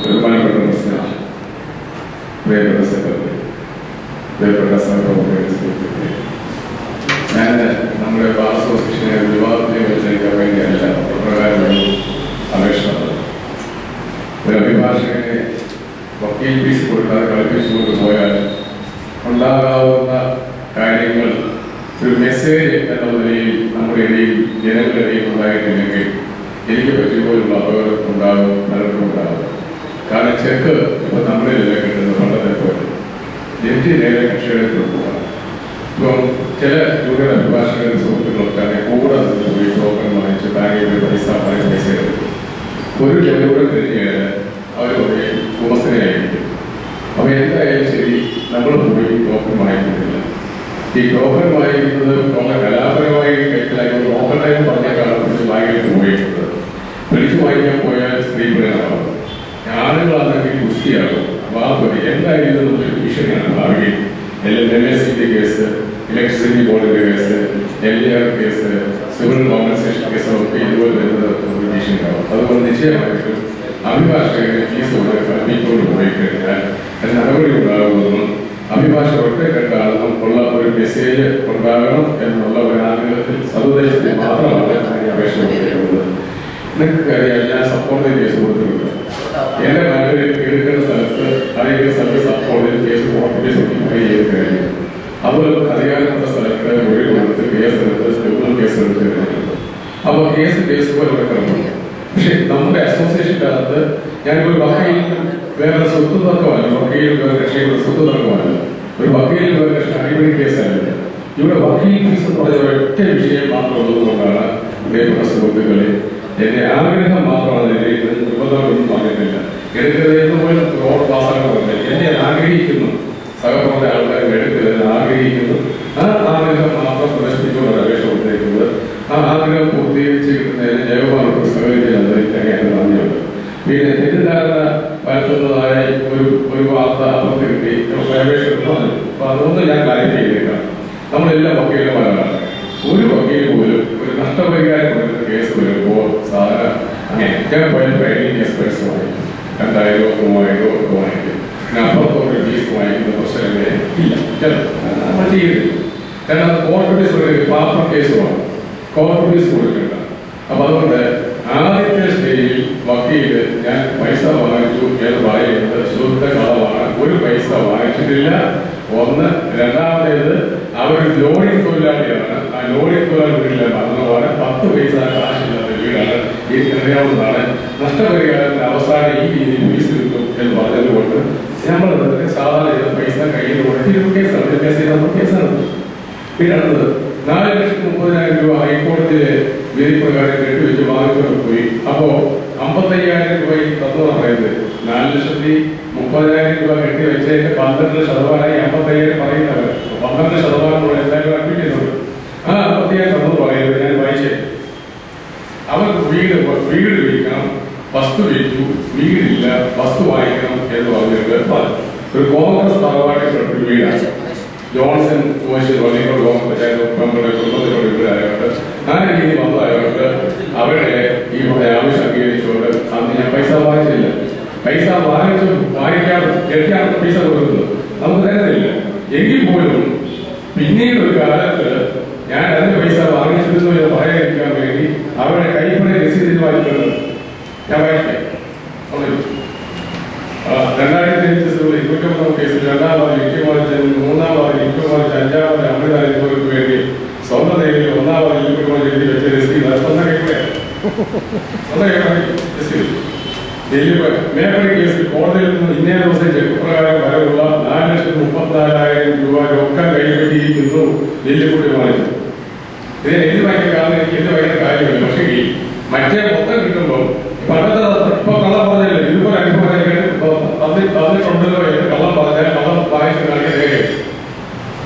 ബഹുമാനപ്പെട്ട പ്രസിഡന്റ് പ്രിയപ്പെട്ട സെക്രട്ടറി പ്രിയപ്പെട്ട സഹപ്രവർത്തകരെ സുഹൃത്തുക്കളെ ഞാൻ നമ്മുടെ ബാർ അസോസിയേഷനെ വിവാദത്തെ വെച്ചേക്കാൻ വേണ്ടിയല്ല പ്രകാരം ഒരു അപേക്ഷ തന്നത്. ഒരു അഭിഭാഷകനെ വക്കീൽ ഫീസ് കൊടുക്കാതെ കളിപ്പിച്ചുകൊണ്ട് പോയാൽ ഉണ്ടാകാവുന്ന കാര്യങ്ങൾ ഒരു മെസ്സേജ് എന്ന നിലയിൽ നമ്മുടെ ഇടയിൽ ജനങ്ങളുടെ ഇടയിൽ ഉണ്ടായിട്ടില്ലെങ്കിൽ എനിക്ക് പറ്റിയപോലുള്ള അപകടം ഉണ്ടാകും പലർക്കും ഉണ്ടാകും കാരണം ചെക്ക് ഇപ്പൊ നമ്മളിലല്ല കിട്ടുന്നത് പണ്ടത്തെ പോലെ ജഡ്ജി നേരെ കക്ഷികളെ കൊടുക്കുക ഇപ്പം ചില യുവ അഭിഭാഷകരുടെ സുഹൃത്തുക്കളൊക്കെ കൂടെ നിന്ന് പോയി ടോക്കൺ വാങ്ങിച്ച് ബാങ്കിൽ പോയി പൈസ വാങ്ങി പൈസ ഒരു ജനകൂടെ കഴിഞ്ഞാൽ അവർ പോയി കുമസ്തനെയായിരിക്കും അപ്പൊ എന്തായാലും ശരി നമ്മൾ പോയി ടോക്കൺ വാങ്ങിക്കുന്നില്ല. ഈ ടോക്കൺ വാങ്ങിക്കുന്നത് വളരെ കലാപരമായി കൈക്കലാക്കി ടോക്കൺ ടൈം പറഞ്ഞേക്കാണ് വാങ്ങിയിട്ട് പോയിട്ടുള്ളത് പിടിച്ചു വാങ്ങിക്കാൻ പോയാൽ സ്ത്രീ പ്രേരണമാകും ആളുകളാണെങ്കിൽ കുസ്തിയാകും വാപ്പതി എന്തായാലും ഒരു ഭീഷണിയാണ്. ഭാവിയിൽ എല്ലാം എം എസ് സിന്റെ കേസ് ഇലക്ട്രിസിറ്റി ബോർഡിന്റെ case L D R case civil compensation case ഒക്കെ ഇതുപോലെ വരുന്നത് ഒരു ഭീഷണിയാകും. അതുപോലെ നിശ്ചയമായിട്ടും അഭിഭാഷകരെ കേസ് കൊണ്ട് കൽപ്പിക്കൊണ്ട് പോയി കഴിഞ്ഞാൽ അതിന് നടപടി ഉണ്ടാകുമെന്നും അഭിഭാഷക ഒറ്റക്കെട്ടാണെന്നും ഉള്ള ഒരു മെസ്സേജ് ഉണ്ടാകണം എന്നുള്ള ഒരു ആഗ്രഹത്തിൽ സതുദ്ദേശത്തിൽ മാത്രമാണ് അപേക്ഷ നിങ്ങൾക്ക് അറിയാം ഞാൻ സപ്പോർട്ടിൽ കേസ് കൊടുത്തിട്ടുണ്ട്. എന്റെ മകളെ എടുക്കുന്ന സ്ഥലത്ത് അറിയുന്ന സ്ഥലത്ത് സപ്പോർട്ടിന് കേസ് കോടതി ചെയ്ത് കഴിഞ്ഞു. അതുപോലെ അധികാരമുള്ള സ്ഥലത്ത് മൊഴി കൊടുത്ത് കേസ് എടുത്ത് ക്രിമിനൽ കേസ് എടുത്ത് കഴിഞ്ഞു. അപ്പോൾ കേസ് കേസ് പോലെ വെക്കണം പക്ഷെ നമ്മുടെ അസോസിയേഷന്റെ അകത്ത് ഞാനിപ്പോൾ വക്കീൽ വേറെ സ്വത്ത് തർക്കമല്ല. വക്കയിൽ വേറെ കക്ഷിയുടെ സ്വത്ത് തർക്കമല്ല. ഒരു വക്കയിൽ വേറെ കക്ഷി അടിപൊളി കേസല്ല ഇവിടെ വക്കീൽ ഫീസ് എന്ന് പറഞ്ഞ ഒറ്റ വിഷയം മാത്രം ഉള്ളതുകൊണ്ടാണ് പ്രിയപ്പെട്ട സുഹൃത്തുക്കളെ എന്റെ ആഗ്രഹം മാത്രമാണ് നിർബന്ധമൊന്നും പറഞ്ഞിട്ടില്ല എടുക്കരുതെന്ന് പോലും റോഡ് പാസ്സാക്കാൻ പറഞ്ഞില്ല എന്നെ ആഗ്രഹിക്കുന്നു. സഹപ്രവർത്തന ആൾക്കാർ എടുക്കുന്നത് ആഗ്രഹിക്കുന്നു. ആ ആഗ്രഹം മാത്രം പ്രദർശിപ്പിച്ചുകൊണ്ട് അപേക്ഷ കൊടുത്തേക്കുന്നത് ആ ആഗ്രഹം പൂർത്തീകരിച്ച് കിട്ടുന്നതിന് ജയകുമാർക്ക് സഹകരിച്ച് നന്ദിയുണ്ട്. പിന്നെ തെറ്റിദ്ധാരണ പരത്തുന്നതായ ഒരു ഒരു വാർത്ത അവർക്ക് കിട്ടി. അപേക്ഷ കിട്ടുന്നു അപ്പൊ അതൊന്നും ഞാൻ കാര്യം ചെയ്തേക്കാം നമ്മളെല്ലാം വക്കീലന്മാരാണ്. ഒരു വക്കീൽ പോലും നഷ്ടപരിഹാരം കേസ് വരുമ്പോൾ സാധാരണ അങ്ങനെ ഏറ്റവും വലിയ ട്രെയിനിങ് എക്സ്പെൻസ് വാങ്ങിക്കും രണ്ടായിരോ മൂവായിരോ ഒക്കെ വാങ്ങിക്കും പിന്നെ അപ്പുറത്തോട്ട് ഫീസ് വാങ്ങിക്കുന്ന പ്രശ്നമേ ഇല്ല. നമ്മൾ ചെയ്യുന്നില്ല കാരണം കോർപ്പറേറ്റ് കൊടുക്കുക പാപ്പർ കേസ് വേണം. കോർപ്പറേറ്റ് കൊടുക്കണ്ട. അപ്പൊ അതുകൊണ്ട് ആദ്യത്തെ സ്റ്റേജിൽ വക്കീൽ ഞാൻ പൈസ വാങ്ങിച്ചു എന്ന് പറയുന്നത് ശുദ്ധ കളവാണ് ഒരു പൈസ വാങ്ങിച്ചിട്ടില്ല. ഒന്ന് രണ്ടാമത്തേത് അവർ ജോലി തൊഴിലാളിയാണ്. തൊഴിലാളി വീട്ടിലെ മറന്നുപോലെ പത്ത് പൈസ കാശില്ലാത്ത വീടാണ് എനിക്ക് അറിയാവുന്നതാണ് നഷ്ടപരിഹാരത്തിന്റെ അവസാനം ഈ രീതിയിൽ ഫീസ് കിട്ടും എന്ന് പറഞ്ഞതുകൊണ്ട് നമ്മൾ അതൊക്കെ സാധാരണ പൈസ കയ്യിൽ കൊടുത്തിരുന്ന കേസാണ് കേസ് ചെയ്ത നമ്മൾ കേസാണ് പിന്നെ അടുത്തത് നാല് ലക്ഷത്തി മുപ്പതിനായിരം രൂപ ഹൈക്കോടതിയിലെ വിധിപ്രകാരം കെട്ടിവെച്ച് വാങ്ങിച്ചുകൊണ്ട് പോയി. അപ്പോ അമ്പത്തയ്യായിരം രൂപ ഈ തന്നു പറയുന്നത്. നാല് ലക്ഷത്തി മുപ്പതിനായിരം രൂപ കെട്ടിവെച്ചതിന്റെ പന്ത്രണ്ട് ശതമാനമായി അമ്പത്തയ്യായിരം പറയുന്നവർ. പന്ത്രണ്ട് ശതമാനം കൂടെ എന്തായാലും അഡ്മിറ്റ് ചെയ്തിട്ടുണ്ട് ആ അമ്പത്തയ്യായിരം തന്നു പറയുന്നത് ഞാൻ വായിച്ചേ അവർക്ക് വീട് വീട് വിൽക്കണം വസ്തു വിറ്റു വീടില്ല വസ്തു വാങ്ങിക്കണം എന്ന് പറഞ്ഞിട്ട് പറഞ്ഞു. ഒരു കോൺഗ്രസ് തറവാട്ടിൽപ്പെട്ട ഒരു വീടാണ് ജോൺസൺ കോശി വള്ളിക്കോട് കോൺഗ്രസ് പഞ്ചായത്ത് മെമ്പറുടെ കുടുംബത്തിലുള്ള വീടായതുകൊണ്ട് ആ രീതി വന്നതായതുകൊണ്ട് അവരുടെ ഈ ആവശ്യം അംഗീകരിച്ചുകൊണ്ട് അന്ന് ഞാൻ പൈസ വാങ്ങിച്ചില്ല. പൈസ വാങ്ങിച്ചു വാങ്ങിക്കാൻ എട്ടിയാണ് പൈസ കൊടുക്കുന്നത് നമുക്ക് തരുന്നില്ല എങ്കിൽ പോലും പിന്നീട് ഒരു കാലത്ത് ഞാൻ അതിന് പൈസ വാങ്ങിച്ചിരുന്നു എന്ന് പറയാതിരിക്കാൻ വേണ്ടി അവരുടെ കൈപ്പണി രസീതിൽ വായിക്കുന്നത് ആ, രണ്ടായിരത്തി അഞ്ചിൽ ഇരുപത്തിയൊമ്പതാം കേസിൽ രണ്ടാമത് യുക്തിമാറിച്ച് മൂന്നാമത് യുക്തിമാറിച്ച് അഞ്ചാമത് അമൃത എന്നിവർക്ക് വേണ്ടി സ്വന്തം നേരിൽ ഒന്നാമത് യുക്തിമാറി എഴുതി വെച്ച അത് സ്വന്തം കൈപ്പണ സ്വന്തം കൈപ്പണ മേപ്പടി കേസിൽ കോടതിയിൽ നിന്ന് ഇന്നേ ദിവസം ചെക്ക് പ്രകാരം വരവുള്ള നാല് ലക്ഷത്തി മുപ്പത്തിനാലായിരം രൂപ രൊക്കം കൈപ്പറ്റിയിരിക്കുന്നു നെല്ലിക്കുടി വാങ്ങിച്ചു ഇതിനെ എഴുതി വാങ്ങിയ കാരണം? എനിക്ക് എഴുതി വാങ്ങിയ കാര്യമില്ല. പക്ഷേ മറ്റേ മൊത്തം കിട്ടുമ്പോൾ പണ്ടത്തെ ഇപ്പൊ കള്ളം പറഞ്ഞില്ല ഇതുപോലെ അനുഭവം ഞാൻ കേട്ട് തന്നി തന്നിട്ടുണ്ടല്ലോ എന്ന് കള്ളം പറഞ്ഞാൽ കള്ളം വാങ്ങിച്ച് കാണിക്കാൻ നേരെ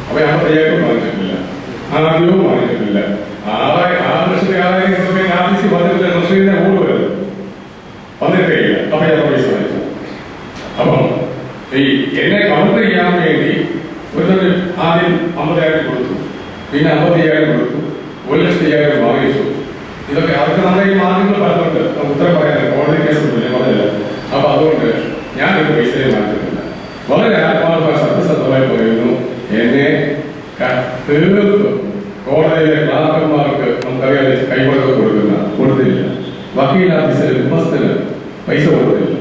അപ്പൊ ഞാൻ തയ്യാറും വാങ്ങിച്ചിട്ടില്ല ആദ്യവും വാങ്ങിച്ചിട്ടില്ല ആറായി ആറ് ലക്ഷത്തി ആറായിരം രൂപ ആർ ടി സി പറഞ്ഞിട്ടില്ല കൃഷിയുടെ ഓട് വരുന്നത് വന്നിട്ടേ ഇല്ല അപ്പൊ ഞാൻ പൈസ വാങ്ങിച്ചു അപ്പം ഈ എന്നെ കൗണ്ടർ ചെയ്യാൻ വേണ്ടി ഒരു തന്നെ ആദ്യം അമ്പതിനായിരം കൊടുത്തു. പിന്നെ അമ്പത്തയ്യായിരം കൊടുത്തു. ഒരു ലക്ഷത്തി അയ്യായിരം വാങ്ങിച്ചു ഇതൊക്കെ അവർക്ക് നമ്മുടെ ഈ മാർഗങ്ങൾ നമുക്ക് ഉത്തരം പറയാൻ കോടതി കേസൊന്നുമില്ല പറഞ്ഞില്ല അപ്പൊ അതുകൊണ്ട് ഞാനൊരു പൈസയെ മാറ്റുന്നില്ല വളരെ ആത്മാർത്ഥമായി സത്യസന്ധമായി പറയുന്നു. എന്നെ തീർത്തും കോടതിയിലെ ക്ലാർക്കന്മാർക്ക് നമുക്കറിയാതെ കൈവഴക്കം കൊടുക്കുന്ന കൊടുത്തില്ല വക്കീൽ ഓഫീസിലെ ഉടമസ്ഥന് പൈസ കൊടുത്തില്ല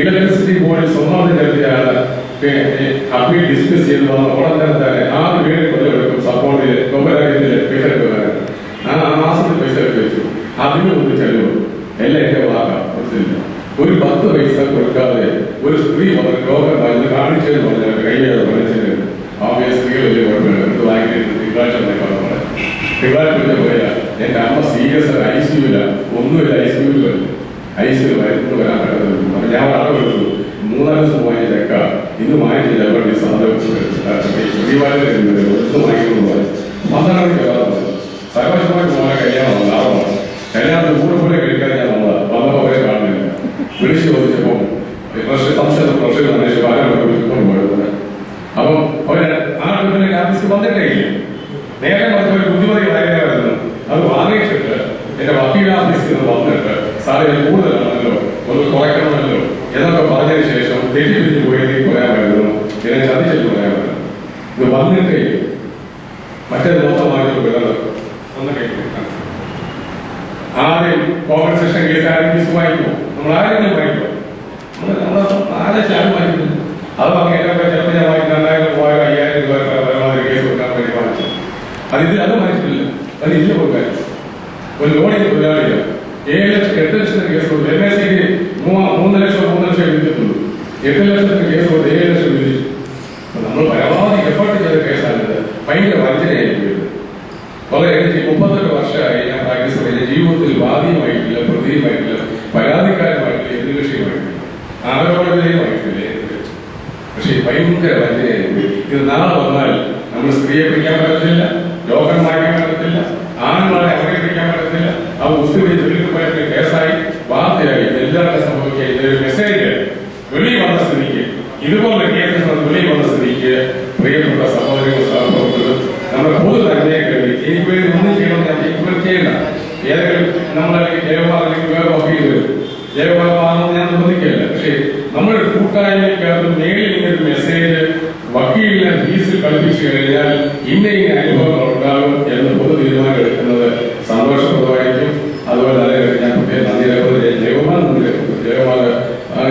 ഇലക്ട്രിസിറ്റി ബോർഡിൽ സ്വന്തം ചെലുത്തിയാണ് അപ്പീൽ ഡിസ്കസ് ചെയ്ത് വന്ന ഉടൻ തന്നെ ആ വീട് കൊല്ലം സപ്പോർട്ടിൽ പൈസ എടുക്കുവാനാണ്. ആ മാസത്തിൽ പൈസ എടുത്ത് വെച്ചു. അതിന് ഒന്ന് ചെലവ് എല്ലാം എന്റെ കൊടുത്തില്ല. ഒരു പത്ത് പൈസ കൊടുക്കാതെ ഒരു സ്ത്രീ വന്ന് ലോകം വന്ന് കാണിച്ചെന്ന് പറഞ്ഞാൽ കഴിയാതെ പറഞ്ഞിട്ട് ആദ്യ സ്ത്രീകൾ കുഴപ്പമില്ല. എടുത്ത് വാങ്ങിയിട്ട് തിങ്കളാഴ്ച എന്നൊക്കെ പറഞ്ഞു തിങ്കളാഴ്ച പോയാൽ എന്റെ അമ്മ സീരിയസ് ഐ സിയുല ഒന്നുമില്ല ഐ വരും. ഐ സിയു വരുന്നു വരാൻ പറ്റത്തില്ല അപ്പൊ ഞാൻ അളവ് വിളിച്ചു മൂന്നാൽ ദിവസം പോയ ചെക്ക ഇന്ന് വാങ്ങിച്ചില്ല. സാധനം ഒന്നും വാങ്ങിക്കുന്നു പറഞ്ഞു. പന്ത്രണ്ടാം തീയതി സർവശമായിട്ട് മോനെ കല്യാണം ലാഭമാണ് കല്യാണത്തിൽ കൂടെ കൂടെ കഴിക്കാൻ ഞാൻ വന്നതാ. വന്നപ്പോ അവരെ കാണുന്നില്ല. വിളിച്ച് ചോദിച്ചപ്പോൾ പ്രശ്ന സംശയം പ്രശ്നം അന്വേഷിച്ച് ആരാണ് വിളിച്ചുകൊണ്ട് പോയത് അപ്പം അവർ ആ കുട്ടിനെ ആഫീസിൽ വന്നിട്ടേ ഇല്ല. നേരെ മറ്റൊരു ഒരു ബുദ്ധിമതി കാര്യമായിരുന്നു അത് വാങ്ങിച്ചിട്ട് എന്റെ വക്കീൽ ഓഫീസിൽ നിന്ന് വന്നിട്ട് സാറേ ഇത് കൂടുതലാണല്ലോ. ഒന്ന് കുറയ്ക്കണമല്ലോ. എന്നൊക്കെ പറഞ്ഞതിന് ശേഷം തെറ്റിപ്പിരിച്ച് പോയി നീ പറയാമായിരുന്നു എന്നെ ചതിച്ചിട്ട് പറയാമായിരുന്നു ഇത് വന്നിട്ടേ ഇല്ല. മറ്റേത് മൊത്തം വാങ്ങിച്ചു വിടുന്നത് ഒന്ന് കേൾക്കാം ആദ്യം കോമ്പൻസേഷൻ കേസ് ആരും ഫീസ് വാങ്ങിക്കുമോ നമ്മൾ ആരെങ്കിലും വാങ്ങിക്കുമോ നമ്മൾ നമ്മൾ ആരെ ആരും വാങ്ങിക്കില്ല അത് വാങ്ങിയിട്ടൊക്കെ ചിലപ്പോൾ ഞാൻ വാങ്ങിക്കുന്ന രണ്ടായിരം രൂപയോ അയ്യായിരം രൂപ പരമാവധി കേസ് കൊടുക്കാൻ വേണ്ടി വാങ്ങിച്ചു. അത് ഇത് അത് വാങ്ങിച്ചിട്ടില്ല. അത് ഇല്ല കൊടുക്കാൻ ഒരു ലോണിന് തൊഴിലാളിയില്ല ഏഴ് ലക്ഷം എട്ട് ലക്ഷത്തിന് കേസ് കൊടുത്തു. എം എസ് സിക്ക് മൂന്ന് ലക്ഷം മൂന്ന് ലക്ഷം വിധിക്കത്തുള്ളൂ എട്ട് ലക്ഷത്തിന് പക്ഷേ ഈ ഭയങ്കര വഞ്ചനയായിരിക്കും ഇത്. നാളെ വന്നാൽ നമ്മൾ സ്ത്രീയെ പിടിക്കാൻ പറ്റത്തില്ല രോഗം മാറ്റാൻ പറ്റത്തില്ല ആണുങ്ങളെ അവരെ പിടിക്കാൻ പറ്റത്തില്ല. ആ മുസ്ലിം ചൊല്ലിക്കുമ്പോഴത്തെ കേസായി വാർത്തയായി എല്ലാവർക്കും സംഭവിക്കുക. ഇതൊരു മെസ്സേജ് വെളിയിൽ വന്ന സ്ഥിതിക്ക് ഇതുപോലുള്ള കേസുകൾ വെളിയിൽ വന്ന സ്ഥിതിക്ക് പ്രിയപ്പെട്ട സഹോദരങ്ങൾ സഹപ്രവർത്തകർ നമ്മുടെ പൊതു തന്നെ കരുതി എനിക്ക് വേണ്ടി ഒന്നും ചെയ്യണം ഞാൻ ഇപ്പോൾ ചെയ്യണ്ട. ഏതെങ്കിലും നമ്മളല്ലെങ്കിൽ ജയകുമാർ അല്ലെങ്കിൽ വേറെ വക്കീൽ വരും ജയകുമാർ മാറണമെന്ന് ഞാൻ നിർബന്ധിക്കുകയല്ല പക്ഷേ നമ്മുടെ കൂട്ടായ്മയ്ക്കകത്ത് നേരിൽ ഇങ്ങനൊരു മെസ്സേജ് വക്കീലിനെ ഫീസിൽ കളിപ്പിച്ചു കഴിഞ്ഞാൽ ഇന്ന ഇന്ന അനുഭവങ്ങൾ ഉണ്ടാകും എന്ന് പൊതു തീരുമാനം എടുക്കുന്നത് സന്തോഷപ്രദമായിരിക്കും അതുപോലെ തന്നെ ഞാൻ പ്രത്യേകം നന്ദി രേഖപ്പെടുത്തി ജയകുമാർ നന്ദി രേഖപ്പെടുത്തി ജയകുമാർ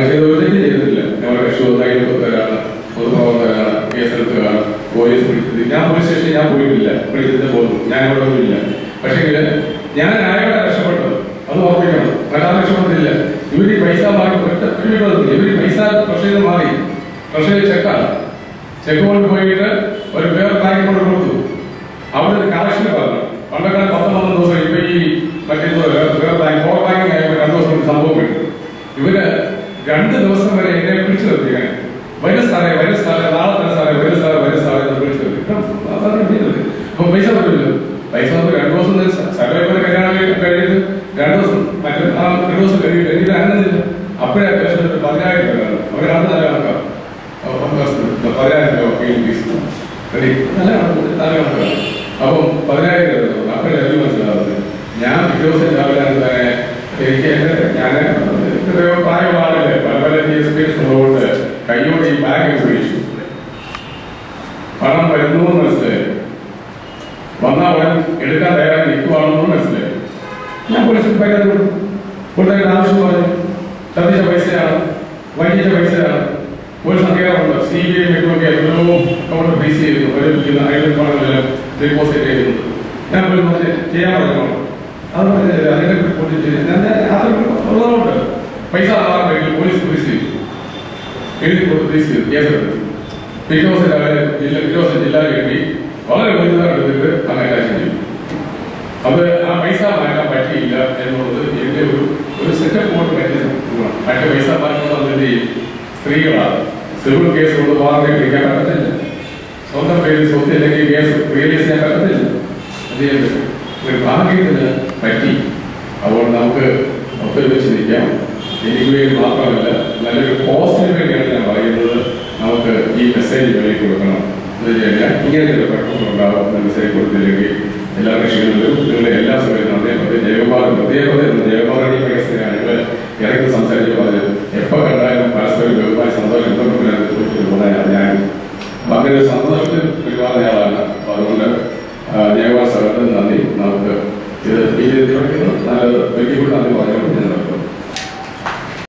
ചെയ്ത ഒരു തെറ്റും ചെയ്തിട്ടില്ല ഞങ്ങളുടെ രക്ഷോദായിരക്കാരാണ് പൊതുപ്രവർത്തകരാണ് കേസെടുത്തുകാരാണ് പോലീസ് പിടിച്ചത് ഞാൻ പോലീസ് സ്റ്റേഷനിൽ ഞാൻ പോയിട്ടില്ല പിടിച്ചിട്ട് പോകുന്നു ഞാൻ അവിടെ ഒന്നുമില്ല പക്ഷേ ഞാൻ ആരോടെ രക്ഷപ്പെട്ടത് അത് ഓർമ്മിക്കണം മറ്റാ രക്ഷപ്പെട്ടില്ല ഇവർ ഈ പൈസ മാറി ഒറ്റ ഈ പൈസ പ്രശ്നം മാറി? പക്ഷേ ചെക്കാണ് ചെക്ക് കൊണ്ട് പോയിട്ട് ഒരു വേറെ ബാങ്ക് കൊണ്ട് കൊടുത്തു. അവിടെ ഒരു കളക്ഷൻ പറഞ്ഞു പണ്ടൊക്കെ പത്തൊമ്പത് ദിവസം ഇപ്പൊ ഈ മറ്റേ വേറെ ബാങ്ക് ഫോർ ബാങ്കിങ് ആയപ്പോൾ രണ്ടു ദിവസം സംഭവം കിട്ടും. ഇവർ രണ്ട് ദിവസം വരെ എന്നെ പിടിച്ചു നിർത്തിയാണ് സാറേ വരും സാറേ സാറേ വരും സാറേ വരും സാറേ എന്ന് വിളിച്ചു നിർത്തി ഇപ്പം അതാണ് ചെയ്യുന്നത് അപ്പൊ പൈസ വരില്ല പൈസ വന്ന് രണ്ടു ദിവസം സർവേ പോലെ കല്യാണം കഴിഞ്ഞിട്ട് രണ്ടു ദിവസം മറ്റേ ആ രണ്ടു ദിവസം കഴിഞ്ഞിട്ട് എനിക്ക് അങ്ങനെയില്ല അപ്പോഴേ അത്യാവശ്യം പതിനായിരം രൂപയാണ് അവർ അത് നല്ല കണക്കാണ് പതിനായിരം രൂപ പെയിൻ ഫീസ് റെഡി നല്ല കണക്ക് നല്ല കണക്കാണ് അപ്പം പതിനായിരം രൂപ തന്നു. അപ്പോഴേ എനിക്ക് മനസ്സിലാവുന്നത് പിറ്റേ രാവിലെ എനിക്ക് ഞാൻ എത്രയോ പ്രായമാണല്ലേ പല പല പല എക്സ്പീരിയൻസ് ഉള്ളതുകൊണ്ട് കൈയോട് ഈ ബാഗ് ഉപയോഗിച്ചു. പണം വരുന്നു എന്ന് മനസ്സിലായി. വന്നാൽ ഉടൻ എടുക്കാൻ തയ്യാറായി നിൽക്കുവാണെന്ന് മനസ്സിലായി. ഞാൻ പോലീസിൽ പൈസ കൊടുത്തു. കൊടുത്തതിന്റെ ആവശ്യം പറഞ്ഞു. ചതിച്ച പൈസയാണ് വൈകിച്ച പൈസയാണ്. ഒരു സംഖ്യകളുണ്ട് സി ബി ഐ ഒക്കെ എത്രയോ അക്കൗണ്ട് ഫേസ് ഒരു അയൽ ഡെപ്പോസിറ്റ് ചെയ്യുന്നു ഞാൻ പോയി ചെയ്യാൻ പറഞ്ഞു അത് അതിന്റെ റിപ്പോർട്ട് ചെയ്ത് അത് ഉള്ളതുകൊണ്ട് പൈസ കഴിയില്ല പോലീസ് പോലീസ് ചെയ്തു എഴുതി പോലീസ് ചെയ്തു കേസെടുത്തു പിറ്റേ ദിവസം രാവിലെ ജില്ല പിറ്റേ ദിവസം ജില്ലാ കെട്ടി വളരെ വലുതാണ് എടുത്തിട്ട് ചെയ്തു അത് ആ പൈസ മാറ്റാൻ പറ്റിയില്ല എന്നുള്ളത് എന്റെ ഒരു ഒരു സെറ്റപ്പ് കൊണ്ട് മറ്റേ പൈസ മാറ്റുന്നത് എന്ത് സ്ത്രീകളാണ്. സിവിൽ കേസ് കൊണ്ട് വാർത്ത പിടിക്കാൻ പറ്റത്തില്ല. സ്വന്തം പേരിൽ സ്വത്ത് അല്ലെങ്കിൽ കേസ് റിയലൈസ് ചെയ്യാൻ പറ്റത്തില്ല. പറ്റും ഒരു ഭാഗ്യത്തിന് പറ്റി. അതുകൊണ്ട് നമുക്ക് ഒത്തിരി വെച്ച് നിൽക്കാം. എനിക്ക് വേണ്ടി മാത്രമല്ല നല്ലൊരു പോസ്റ്റിന് വേണ്ടിയാണ് ഞാൻ പറയുന്നത്. നമുക്ക് ഈ മെസ്സേജ് വെളിയിൽ കൊടുക്കണം. എന്ന് കഴിഞ്ഞാൽ ഇങ്ങനത്തെ ഒരു പ്രശ്നങ്ങളുണ്ടാവും എന്ന മെസ്സേജ് കൊടുത്തില്ലെങ്കിൽ എല്ലാ കക്ഷികളിലും നിങ്ങളുടെ എല്ലാ സമയത്തും അതേപോലെ